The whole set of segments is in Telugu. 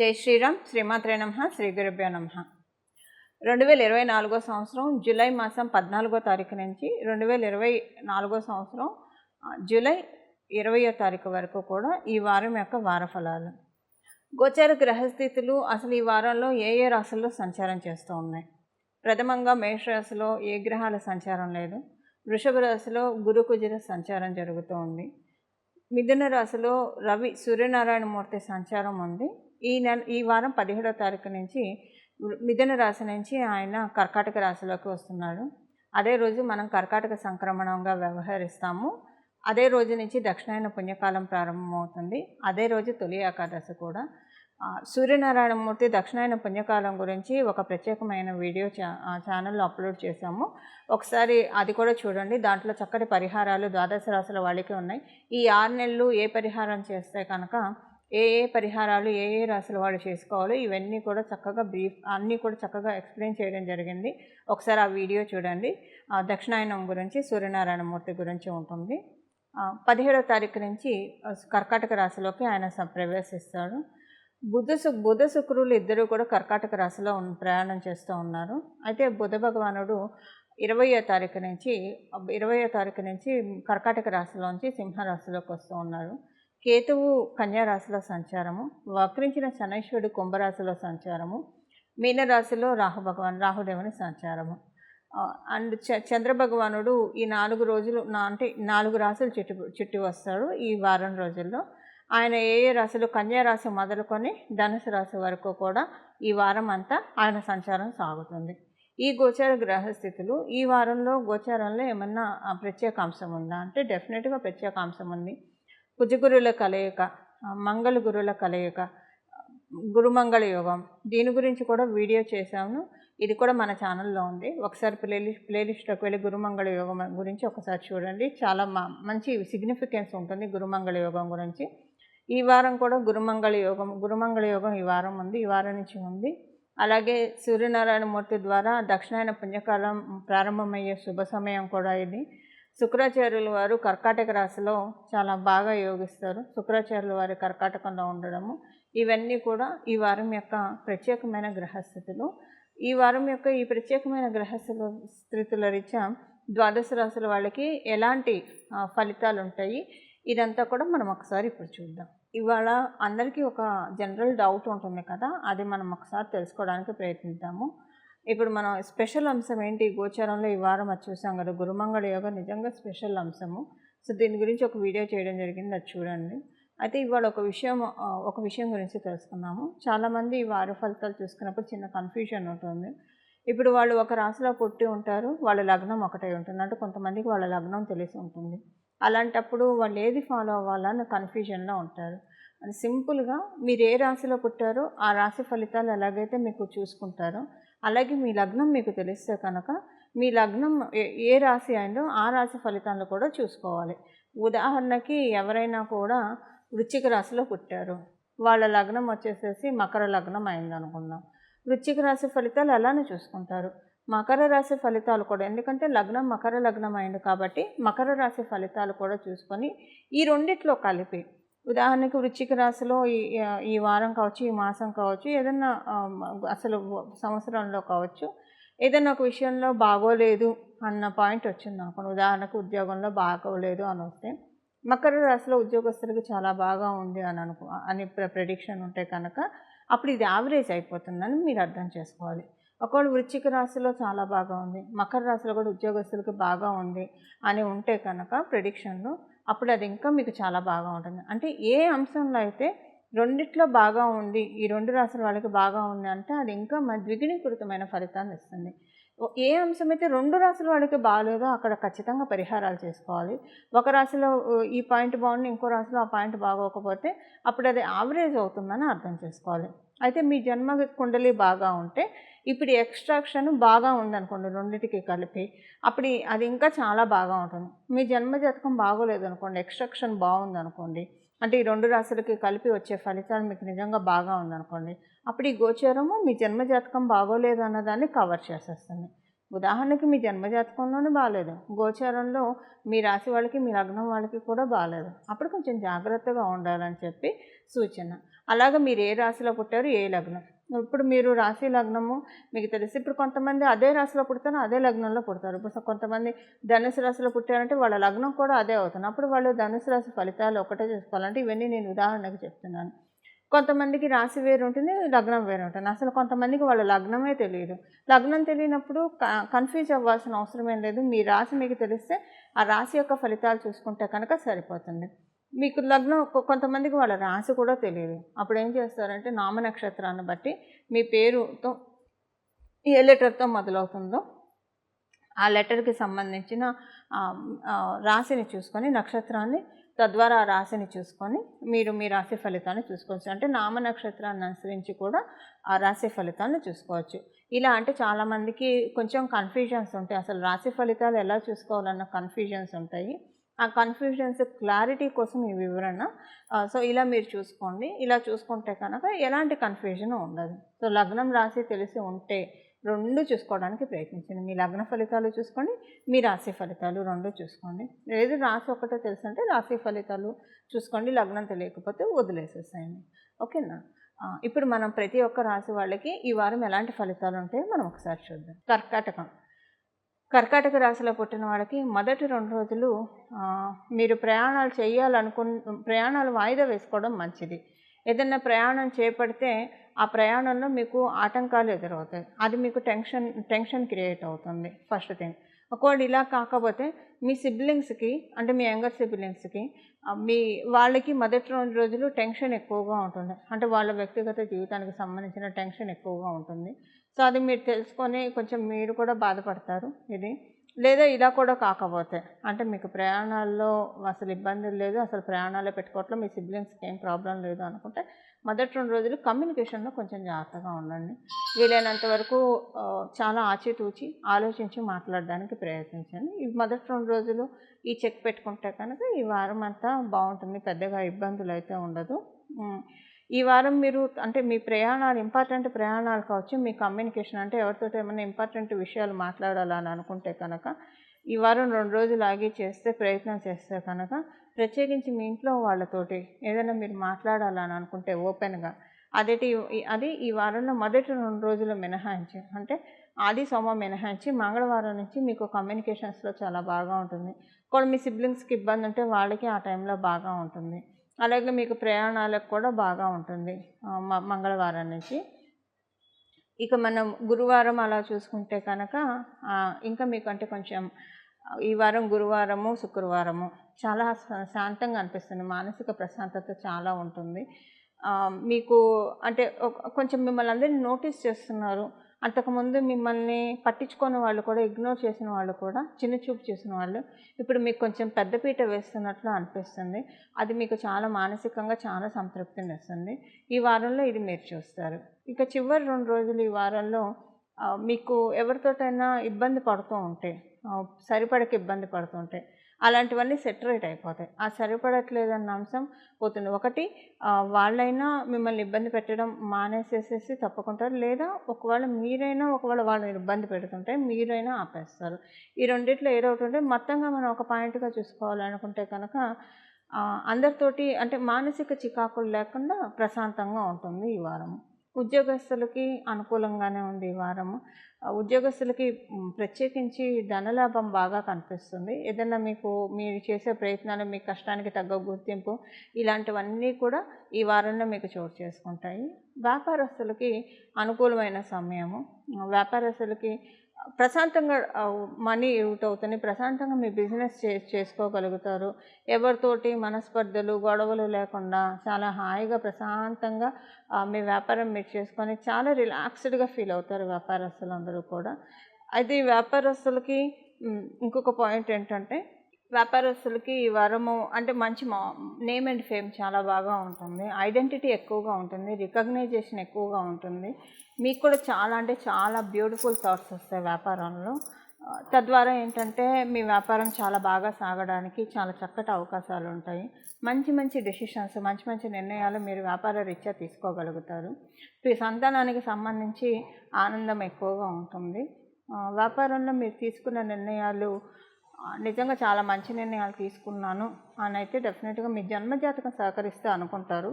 జై శ్రీరామ్ శ్రీమాత్రే నమ శ్రీ గురుభ్యో నమ. రెండు వేల ఇరవై నాలుగో సంవత్సరం జూలై మాసం పద్నాలుగో తారీఖు నుంచి రెండు వేల ఇరవై నాలుగో సంవత్సరం జూలై ఇరవయో తారీఖు వరకు కూడా ఈ వారం యొక్క వార ఫలాలు గోచార గ్రహస్థితులు అసలు ఈ వారంలో ఏ ఏ రాశుల్లో సంచారం చేస్తూ ఉన్నాయి? ప్రథమంగా మేషరాశిలో ఏ గ్రహాల సంచారం లేదు. వృషభ రాశిలో గురు కుజర సంచారం జరుగుతూ ఉంది. మిథున రాశిలో రవి సూర్యనారాయణమూర్తి సంచారం ఉంది. ఈ నెల ఈ వారం పదిహేడో తారీఖు నుంచి మిథున రాశి నుంచి ఆయన కర్కాటక రాశిలోకి వస్తున్నాడు. అదే రోజు మనం కర్కాటక సంక్రమణంగా వ్యవహరిస్తాము. అదే రోజు నుంచి దక్షిణాయన పుణ్యకాలం ప్రారంభమవుతుంది. అదే రోజు తొలి ఏకాదశి కూడా. సూర్యనారాయణమూర్తి దక్షిణాయన పుణ్యకాలం గురించి ఒక ప్రత్యేకమైన వీడియో చా ఛానల్లో అప్లోడ్ చేశాము. ఒకసారి అది కూడా చూడండి. దాంట్లో చక్కటి పరిహారాలు ద్వాదశ రాశుల వాళ్ళకి ఉన్నాయి. ఈ ఆరు నెలలు ఏ పరిహారం చేస్తే కనుక ఏ ఏ పరిహారాలు ఏ ఏ రాశుల వాళ్ళు చేసుకోవాలో ఇవన్నీ కూడా చక్కగా బ్రీఫ్ అన్నీ కూడా చక్కగా ఎక్స్ప్లెయిన్ చేయడం జరిగింది. ఒకసారి ఆ వీడియో చూడండి. ఆ, దక్షిణాయనం గురించి సూర్యనారాయణమూర్తి గురించి ఉంటుంది. పదిహేడవ పదిహేడో తారీఖు నుంచి కర్కాటక రాశిలోకి ఆయన స- ప్రవేశిస్తాడు. బుధ సు బుధ శుక్రులు ఇద్దరు కూడా కర్కాటక రాశిలో ప్రయాణం చేస్తూ ఉన్నారు. అయితే బుధ భగవానుడు ఇరవయో తారీఖు నుంచి ఇరవయో తారీఖు నుంచి కర్కాటక రాశిలోంచి సింహరాశిలోకి వస్తూ ఉన్నారు. కేతువు కన్యారాశిలో సంచారము వక్రించిన శనైశ్వరుడు కుంభరాశిలో సంచారము మీనరాశిలో రాహు భగవాన్ రాహుదేవుని సంచారము. అండ్ చ చంద్రభగవానుడు ఈ నాలుగు రోజులు నా అంటే నాలుగు రాశులు చుట్టు చుట్టి వస్తాడు ఈ వారం రోజుల్లో. ఆయన ఏ ఏ రాశులు కన్యారాశి మొదలుకొని ధనుసు రాశి వరకు కూడా ఈ వారం అంతా ఆయన సంచారం సాగుతుంది. ఈ గోచార గ్రహస్థితులు ఈ వారంలో గోచారంలో ఏమన్నా ప్రత్యేక అంశం ఉందా? అంటే డెఫినెట్గా ప్రత్యేక అంశం ఉంది. కుజగురుల కలయిక మంగళగురుల మంగళ గురుల కలయిక గురుమంగళ యోగం దీని గురించి కూడా వీడియో చేశాను. ఇది కూడా మన ఛానల్లో ఉంది. ఒకసారి ప్లేలిస్ట్ ప్లేలిస్ట్లోకి వెళ్ళి గురుమంగళ యోగం గురించి ఒకసారి చూడండి. చాలా మ- మంచి సిగ్నిఫికెన్స్ ఉంటుంది గురుమంగళ యోగం గురించి. ఈ వారం కూడా గురుమంగళ యోగం గురుమంగళ యోగం ఈ వారం ఉంది ఈ వారం నుంచి ఉంది. అలాగే సూర్యనారాయణమూర్తి ద్వారా దక్షిణాయన పుణ్యకాలం ప్రారంభమయ్యే శుభ సమయం కూడా ఇది. శుక్రాచార్యుల వారు కర్కాటక రాశిలో చాలా బాగా యోగిస్తారు. శుక్రాచార్యుల వారి కర్కాటకంలో ఉండడము ఇవన్నీ కూడా ఈ వారం యొక్క ప్రత్యేకమైన గ్రహస్థితులు. ఈ వారం యొక్క ఈ ప్రత్యేకమైన గ్రహస్థితుల స్థితుల రీత్యా ద్వాదశ రాశుల వాళ్ళకి ఎలాంటి ఫలితాలు ఉంటాయి? ఇదంతా కూడా మనం ఒకసారి ఇప్పుడు చూద్దాం. ఇవాళ అందరికీ ఒక జనరల్ డౌట్ ఉంటుంది కదా అది మనం ఒకసారి తెలుసుకోవడానికి ప్రయత్నిద్దాము. ఇప్పుడు మనం స్పెషల్ అంశం ఏంటి? గోచారంలో ఈ వారం అది చూసాం కదా గురుమంగళ యోగ నిజంగా స్పెషల్ అంశము. సో దీని గురించి ఒక వీడియో చేయడం జరిగింది అది చూడండి. అయితే ఇవాళ ఒక విషయం ఒక విషయం గురించి తెలుసుకున్నాము చాలామంది ఈ వార ఫలితాలు చూసుకున్నప్పుడు చిన్న కన్ఫ్యూజన్ ఉంటుంది ఇప్పుడు వాళ్ళు ఒక రాశిలో పుట్టి ఉంటారు వాళ్ళ లగ్నం ఒకటే ఉంటుంది. అంటే కొంతమందికి వాళ్ళ లగ్నం తెలిసి ఉంటుంది. అలాంటప్పుడు వాళ్ళు ఏది ఫాలో అవ్వాలని కన్ఫ్యూజన్లో ఉంటారు. అది సింపుల్గా మీరు ఏ రాశిలో పుట్టారో ఆ రాశి ఫలితాలు ఎలాగైతే మీకు చూసుకుంటారో అలాగే మీ లగ్నం మీకు తెలిస్తే కనుక మీ లగ్నం ఏ- రాశి అయిందో ఆ రాశి ఫలితాలను కూడా చూసుకోవాలి. ఉదాహరణకి ఎవరైనా కూడా వృశ్చిక రాశిలో పుట్టారు. వాళ్ళ లగ్నం వచ్చేసేసి మకర లగ్నం అయింది అనుకుందాం. వృశ్చిక రాశి ఫలితాలు అలానే చూసుకుంటారు. మకర రాశి ఫలితాలు కూడా ఎందుకంటే లగ్నం మకర లగ్నం అయింది కాబట్టి మకర రాశి ఫలితాలు కూడా చూసుకొని ఈ రెండిట్లో కలిపి ఉదాహరణకు వృశ్చిక రాశిలో ఈ ఈ వారం కావచ్చు ఈ మాసం కావచ్చు ఏదన్నా అసలు సంవత్సరంలో కావచ్చు ఏదైనా ఒక విషయంలో బాగోలేదు అన్న పాయింట్ వచ్చింది అనుకోండి ఉదాహరణకు ఉద్యోగంలో బాగోలేదు అని వస్తే మకర రాశిలో ఉద్యోగస్తులకు చాలా బాగా ఉంది అని అనుకో అని ప్రెడిక్షన్ ఉంటే కనుక అప్పుడు ఇది యావరేజ్ అయిపోతుందని మీరు అర్థం చేసుకోవాలి. ఒకవేళ వృశ్చిక రాశిలో చాలా బాగా ఉంది మకర రాశిలో కూడా ఉద్యోగస్తులకు బాగా ఉంది అని ఉంటే కనుక ప్రెడిక్షన్లో అప్పుడు అది ఇంకా మీకు చాలా బాగా ఉంటుంది. అంటే ఏ అంశంలో అయితే రెండిట్లో బాగా ఉంది ఈ రెండు రాశుల వాళ్ళకి బాగా ఉంది అంటే అది ఇంకా మ- ద్విగుణీకృతమైన ఫలితాన్ని ఇస్తుంది. ఏ అంశం అయితే రెండు రాసుల వాళ్ళకి బాగాలేదో అక్కడ ఖచ్చితంగా పరిహారాలు చేసుకోవాలి. ఒక రాశిలో ఈ పాయింట్ బాగుంది ఇంకో రాశిలో ఆ పాయింట్ బాగోకపోతే అప్పుడు అది యావరేజ్ అవుతుందని అర్థం చేసుకోవాలి. అయితే మీ జన్మ కుండలి బాగా ఉంటే ఇప్పుడు ఎక్స్ట్రాక్షన్ బాగా ఉందనుకోండి రెండింటికి కలిపి. అప్పుడు అది ఇంకా చాలా బాగా ఉంటుంది. మీ జన్మ జాతకం బాగోలేదు అనుకోండి ఎక్స్ట్రాక్షన్ బాగుందనుకోండి అంటే ఈ రెండు రాశులకి కలిపి వచ్చే ఫలితాలు మీకు నిజంగా బాగా ఉందనుకోండి అప్పుడు ఈ గోచరము మీ జన్మ జాతకం బాగోలేదు అన్నదాన్ని కవర్ చేసేస్తుంది. ఉదాహరణకి మీ జన్మజాతకంలోనే బాగాలేదు గోచారంలో మీ రాశి వాళ్ళకి మీ లగ్నం వాళ్ళకి కూడా బాగాలేదు అప్పుడు కొంచెం జాగ్రత్తగా ఉండాలని చెప్పి సూచన. అలాగే మీరు ఏ రాశిలో పుట్టారు ఏ లగ్నం? ఇప్పుడు మీరు రాశి లగ్నము మీకు తెలిసి ఇప్పుడు కొంతమంది అదే రాశిలో పుడతారు అదే లగ్నంలో పుడతారు. ఇప్పుడు కొంతమంది ధనుసు రాశిలో పుట్టారంటే వాళ్ళ లగ్నం కూడా అదే అవుతుంది. అప్పుడు వాళ్ళు ధనుసు రాశి ఫలితాలు ఒకటే చూసుకోవాలంటే ఇవన్నీ నేను ఉదాహరణకు చెప్తున్నాను. కొంతమందికి రాశి వేరు ఉంటుంది లగ్నం వేరు ఉంటుంది. అసలు కొంతమందికి వాళ్ళ లగ్నమే తెలియదు. లగ్నం తెలియనప్పుడు కన్ఫ్యూజ్ అవ్వాల్సిన అవసరం ఏం లేదు. మీ రాశి మీకు తెలిస్తే ఆ రాశి యొక్క ఫలితాలు చూసుకుంటే కనుక సరిపోతుంది. మీకు లగ్నం కొంతమందికి వాళ్ళ రాశి కూడా తెలియదు. అప్పుడు ఏం చేస్తారంటే నామ నక్షత్రాన్ని బట్టి మీ పేరుతో ఏ లెటర్తో మొదలవుతుందో ఆ లెటర్కి సంబంధించిన రాశిని చూసుకొని నక్షత్రాన్ని తద్వారా ఆ రాశిని చూసుకొని మీరు మీ రాశి ఫలితాన్ని చూసుకోవచ్చు. అంటే నామ నక్షత్రాన్ని అనుసరించి కూడా ఆ రాశి ఫలితాన్ని చూసుకోవచ్చు. ఇలా అంటే చాలామందికి కొంచెం కన్ఫ్యూజన్స్ ఉంటాయి. అసలు రాశి ఫలితాలు ఎలా చూసుకోవాలన్న కన్ఫ్యూజన్స్ ఉంటాయి. ఆ కన్ఫ్యూజన్స్ క్లారిటీ కోసం ఈ వివరణ. సో ఇలా మీరు చూసుకోండి. ఇలా చూసుకుంటే కనుక ఎలాంటి కన్ఫ్యూజన్ ఉండదు. సో లగ్నం రాసి తెలిసి ఉంటే రెండు చూసుకోవడానికి ప్రయత్నించండి. మీ లగ్న ఫలితాలు చూసుకోండి మీ రాశి ఫలితాలు రెండు చూసుకోండి. లేదు రాశి ఒకటే తెలుసు అంటే రాశి ఫలితాలు చూసుకోండి లగ్నం తెలియకపోతే వదిలేసేసేయండి. ఓకేనా? ఇప్పుడు మనం ప్రతి ఒక్క రాశి వాళ్ళకి ఈ వారం ఎలాంటి ఫలితాలు ఉంటాయో మనం ఒకసారి చూద్దాం. కర్కాటకం. కర్కాటక రాశిలో పుట్టిన వాళ్ళకి మొదటి రెండు రోజులు మీరు ప్రయాణాలు చేయాలనుకు ప్రయాణాలు వాయిదా వేసుకోవడం మంచిది. ఏదైనా ప్రయాణం చేపడితే ఆ ప్రయాణంలో మీకు ఆటంకాలు ఎదురవుతాయి. అది మీకు టెన్షన్ టెన్షన్ క్రియేట్ అవుతుంది ఫస్ట్ థింగ్. ఒకవేళ ఇలా కాకపోతే మీ సిబ్లింగ్స్కి అంటే మీ యంగర్ సిబ్లింగ్స్కి మీ వాళ్ళకి మొదటి రెండు రోజులు టెన్షన్ ఎక్కువగా ఉంటుంది. అంటే వాళ్ళ వ్యక్తిగత జీవితానికి సంబంధించిన టెన్షన్ ఎక్కువగా ఉంటుంది. సో అది మీరు తెలుసుకొని కొంచెం మీరు కూడా బాధపడతారు ఇది. లేదా ఇలా కూడా కాకపోతే అంటే మీకు ప్రయాణాల్లో అసలు ఇబ్బందులు లేదు అసలు ప్రయాణాలే పెట్టుకోవట్లో మీ సిబ్లింగ్స్కి ఏం ప్రాబ్లం లేదు అనుకుంటే మొదటి రెండు రోజులు కమ్యూనికేషన్లో కొంచెం జాగ్రత్తగా ఉండండి. వీలైనంత వరకు చాలా ఆచితూచి ఆలోచించి మాట్లాడడానికి ప్రయత్నించండి. ఈ మొదటి రెండు రోజులు ఈ చెక్ పెట్టుకుంటే కనుక ఈ వారం అంతా బాగుంటుంది పెద్దగా ఇబ్బందులు అయితే ఉండదు. ఈ వారం మీరు అంటే మీ ప్రయాణాలు ఇంపార్టెంట్ ప్రయాణాలు కావచ్చు మీ కమ్యూనికేషన్ అంటే ఎవరితో ఏమైనా ఇంపార్టెంట్ విషయాలు మాట్లాడాలని అనుకుంటే కనుక ఈ వారం రెండు రోజులు ఆగి చేస్తే ప్రయత్నం చేస్తే కనుక ప్రత్యేకించి మీ ఇంట్లో వాళ్ళతోటి ఏదైనా మీరు మాట్లాడాలని అనుకుంటే ఓపెన్గా అదేటి అది ఈ వారంలో మొదటి రెండు రోజులు మినహాయించి అంటే ఆది సోమ మినహాయించి మంగళవారం నుంచి మీకు కమ్యూనికేషన్స్లో చాలా బాగా ఉంటుంది. కూడా మీ సిబ్లింగ్స్కి ఇబ్బంది ఉంటే వాళ్ళకి ఆ టైంలో బాగా ఉంటుంది. అలాగే మీకు ప్రయాణాలకు కూడా బాగా ఉంటుంది మంగళవారం నుంచి. ఇక మనం గురువారం అలా చూసుకుంటే కనుక ఇంకా మీకు అంటే కొంచెం ఈ వారం గురువారము శుక్రవారము చాలా శాంతంగా అనిపిస్తుంది మానసిక ప్రశాంతత చాలా ఉంటుంది. మీకు అంటే కొంచెం మిమ్మల్ని అందరినీ నోటీస్ చేస్తున్నారు అంతకుముందు మిమ్మల్ని పట్టించుకోని వాళ్ళు కూడా ఇగ్నోర్ చేసిన వాళ్ళు కూడా చిన్న చూపు చేసిన వాళ్ళు ఇప్పుడు మీకు కొంచెం పెద్దపీట వేస్తున్నట్లు అనిపిస్తుంది. అది మీకు చాలా మానసికంగా చాలా సంతృప్తిని ఇస్తుంది ఈ వారంలో ఇది మీరు చూస్తారు. ఇక చివరి రెండు రోజులు ఈ వారంలో మీకు ఎవరితోటైనా ఇబ్బంది పడుతూ ఉంటే సరిపడక ఇబ్బంది పడుతుంటే అలాంటివన్నీ సెటరేట్ అయిపోతాయి. ఆ సరిపడట్లేదన్న అంశం పోతుంది. ఒకటి వాళ్ళైనా మిమ్మల్ని ఇబ్బంది పెట్టడం మానేసేసేసి తప్పుకుంటారు. లేదా ఒకవేళ మీరైనా ఒకవేళ వాళ్ళని ఇబ్బంది పెడుతుంటే మీరైనా ఆపేస్తారు. ఈ రెండిట్లో ఏదో ఒకటి ఉంటే మొత్తంగా మనం ఒక పాయింట్గా చూసుకోవాలనుకుంటే కనుక అందరితోటి అంటే మానసిక చికాకులు లేకుండా ప్రశాంతంగా ఉంటుంది ఈ వారం. ఉద్యోగస్తులకి అనుకూలంగానే ఉంది ఈ వారము. ఉద్యోగస్తులకి ప్రత్యేకించి ధనలాభం బాగా కనిపిస్తుంది. ఏదైనా మీకు మీరు చేసే ప్రయత్నాలు మీ కష్టానికి తగ్గ గుర్తింపు ఇలాంటివన్నీ కూడా ఈ వారంలో మీకు చోటు చేసుకుంటాయి. వ్యాపారస్తులకి అనుకూలమైన సమయము. వ్యాపారస్తులకి ప్రశాంతంగా మనీ యూట్ అవుతుంది ప్రశాంతంగా మీ బిజినెస్ చే చేసుకోగలుగుతారు. ఎవరితోటి మనస్పర్ధలు గొడవలు లేకుండా చాలా హాయిగా ప్రశాంతంగా మీ వ్యాపారం మీరు చేసుకొని చాలా రిలాక్స్డ్గా ఫీల్ అవుతారు వ్యాపారస్తులందరూ కూడా. అయితే ఈ వ్యాపారస్తులకి ఇంకొక పాయింట్ ఏంటంటే వ్యాపారస్తులకి ఈ వారము అంటే మంచి మా నేమ్ అండ్ ఫేమ్ చాలా బాగా ఉంటుంది. ఐడెంటిటీ ఎక్కువగా ఉంటుంది. రికగ్నైజేషన్ ఎక్కువగా ఉంటుంది. మీకు కూడా చాలా అంటే చాలా బ్యూటిఫుల్ థాట్స్ వస్తాయి వ్యాపారంలో. తద్వారా ఏంటంటే మీ వ్యాపారం చాలా బాగా సాగడానికి చాలా చక్కటి అవకాశాలు ఉంటాయి. మంచి మంచి డెసిషన్స్ మంచి మంచి నిర్ణయాలు మీరు వ్యాపార రీత్యా తీసుకోగలుగుతారు. మీ సంతానానికి సంబంధించి ఆనందం ఎక్కువగా ఉంటుంది. వ్యాపారంలో మీరు తీసుకున్న నిర్ణయాలు నిజంగా చాలా మంచి నిర్ణయాలు తీసుకున్నాను అని అయితే డెఫినెట్గా మీ జన్మజాతకం సహకరిస్తే అనుకుంటారు.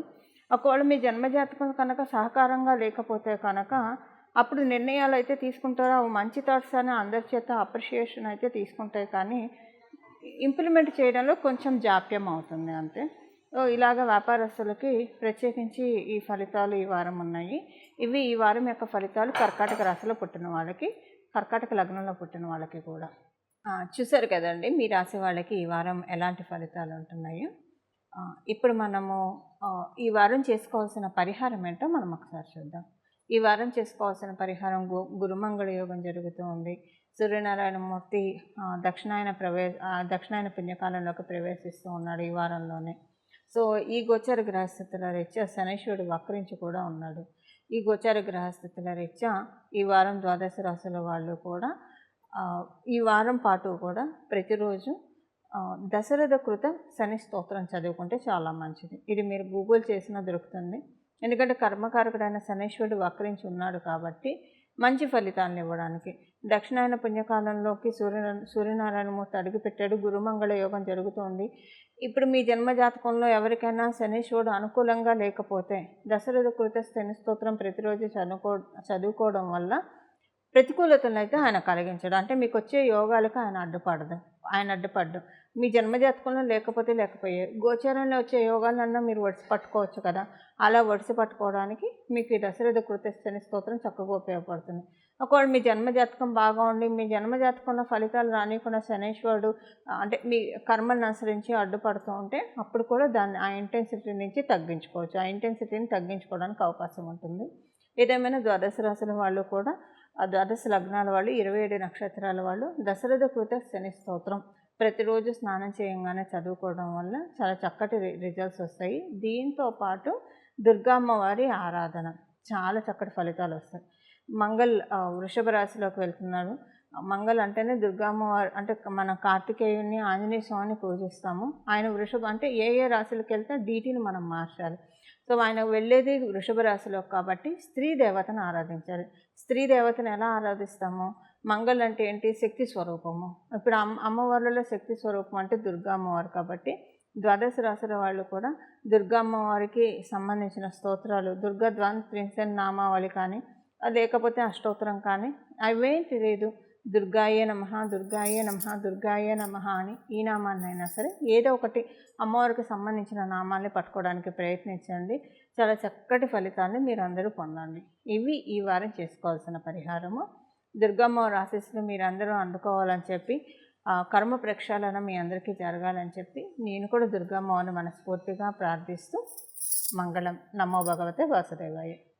ఒకవేళ మీ జన్మజాతకం కనుక సహకారంగా లేకపోతే కనుక అప్పుడు నిర్ణయాలు అయితే తీసుకుంటారో. అవి మంచి థాట్స్ అని అందరి చేత అప్రిషియేషన్ అయితే తీసుకుంటాయి. కానీ ఇంప్లిమెంట్ చేయడంలో కొంచెం జాప్యం అవుతుంది అంతే. ఇలాగ వ్యాపారస్తులకి ప్రత్యేకించి ఈ ఫలితాలు ఈ వారం ఉన్నాయి. ఇవి ఈ వారం యొక్క ఫలితాలు కర్కాటక రాశిలో పుట్టిన వాళ్ళకి కర్కాటక లగ్నంలో పుట్టిన వాళ్ళకి కూడా. చూసారు కదండి మీ రాసే వాళ్ళకి ఈ వారం ఎలాంటి ఫలితాలు ఉంటున్నాయో? ఇప్పుడు మనము ఈ వారం చేసుకోవాల్సిన పరిహారం ఏంటో మనం ఒకసారి చూద్దాం. ఈ వారం చేసుకోవాల్సిన పరిహారం గు గురుమంగళ యోగం జరుగుతూ ఉంది. సూర్యనారాయణమూర్తి దక్షిణాయన ప్రవే దక్షిణాయన పుణ్యకాలంలోకి ప్రవేశిస్తూ ఉన్నాడు ఈ వారంలోనే. సో ఈ గోచర గ్రహస్థితుల రీత్యా శనైశ్వరుడు వక్రించి కూడా ఉన్నాడు. ఈ గోచర గ్రహస్థితుల రీత్యా ఈ వారం ద్వాదశ రాశుల వాళ్ళు కూడా ఈ వారం పాటు కూడా ప్రతిరోజు దశరథ కృత శని స్తోత్రం చదువుకుంటే చాలా మంచిది. ఇది మీరు గూగుల్ చేసినా దొరుకుతుంది. ఎందుకంటే కర్మకారకుడైన శనేశ్వరుడు వక్రించి ఉన్నాడు కాబట్టి మంచి ఫలితాలను ఇవ్వడానికి. దక్షిణాయన పుణ్యకాలంలోకి సూర్య సూర్యనారాయణమూర్తి అడుగుపెట్టాడు గురుమంగళ యోగం జరుగుతోంది. ఇప్పుడు మీ జన్మజాతకంలో ఎవరికైనా శనీశ్వరుడు అనుకూలంగా లేకపోతే దశరథ కృత శని స్తోత్రం ప్రతిరోజు చదువుకో చదువుకోవడం వల్ల ప్రతికూలతలను అయితే ఆయన కలిగించడు. అంటే మీకు వచ్చే యోగాలకు ఆయన అడ్డుపడదు. ఆయన అడ్డుపడ్డు. మీ జన్మజాతకంలో లేకపోతే లేకపోయే గోచరంలో వచ్చే యోగాలన్నా మీరు వడిసి పట్టుకోవచ్చు కదా? అలా వడిసి పట్టుకోవడానికి మీకు ఈ దశరథ కృతస్థని స్తోత్రం చక్కగా ఉపయోగపడుతుంది. ఒకవేళ మీ జన్మజాతకం బాగా ఉండి మీ జన్మజాతకంలో ఫలితాలు రానియకుండా శనీశ్వరుడు అంటే మీ కర్మలను అనుసరించి అడ్డుపడుతూ ఉంటే అప్పుడు కూడా దాన్ని ఆ ఇంటెన్సిటీ నుంచి తగ్గించుకోవచ్చు. ఆ ఇంటెన్సిటీని తగ్గించుకోవడానికి అవకాశం ఉంటుంది. ఏదేమైనా ద్వాదశ రాశుల వాళ్ళు కూడా ద్వాదశ లగ్నాల వాళ్ళు ఇరవై ఏడు నక్షత్రాల వాళ్ళు దశరథ కృత శని స్తోత్రం. ప్రతిరోజు స్నానం చేయంగానే చదువుకోవడం వల్ల చాలా చక్కటి రి- రిజల్ట్స్ వస్తాయి. దీంతో పాటు దుర్గామ్మవారి ఆరాధన చాలా చక్కటి ఫలితాలు వస్తాయి. మంగళ్ వృషభ రాశిలోకి వెళ్తున్నాడు మంగళ అంటేనే దుర్గామ్మవారు అంటే మన కార్తికేయుని ఆంజనేయ స్వామిని పూజిస్తాము. ఆయన వృషభ అంటే ఏ ఏ రాశులకు వెళ్తే డీటీని మనం మార్చాలి. సో ఆయన వెళ్ళేది వృషభ రాశిలో కాబట్టి స్త్రీ దేవతను ఆరాధించాలి. స్త్రీ దేవతను ఎలా ఆరాధిస్తాము? మంగళ అంటే ఏంటి? శక్తి స్వరూపము. ఇప్పుడు అమ్మ అమ్మవార్లలో శక్తి స్వరూపం అంటే దుర్గామ్మవారు కాబట్టి ద్వాదశ రాశుల వాళ్ళు కూడా దుర్గామ్మవారికి సంబంధించిన స్తోత్రాలు దుర్గా ద్వాన్ త్రింశన్ నామావళి కానీ లేకపోతే అష్టోత్తరం కానీ అవేం తెలియదు. దుర్గాయే నమ దుర్గాయే నమ దుర్గాయే నమ అని ఈ నామాన్నైనా సరే ఏదో ఒకటి అమ్మవారికి సంబంధించిన నామాల్ని పట్టుకోవడానికి ప్రయత్నించండి. చాలా చక్కటి ఫలితాన్ని మీరు అందరూ పొందండి. ఇవి ఈ వారం చేసుకోవాల్సిన పరిహారము. దుర్గమ్మ ఆశీస్సులు మీరందరూ అందుకోవాలని చెప్పి కర్మ ప్రక్షాళన మీ అందరికీ జరగాలని చెప్పి నేను కూడా దుర్గమ్మని మనస్ఫూర్తిగా ప్రార్థిస్తూ మంగళం. నమో భగవతే వాసుదేవాయ.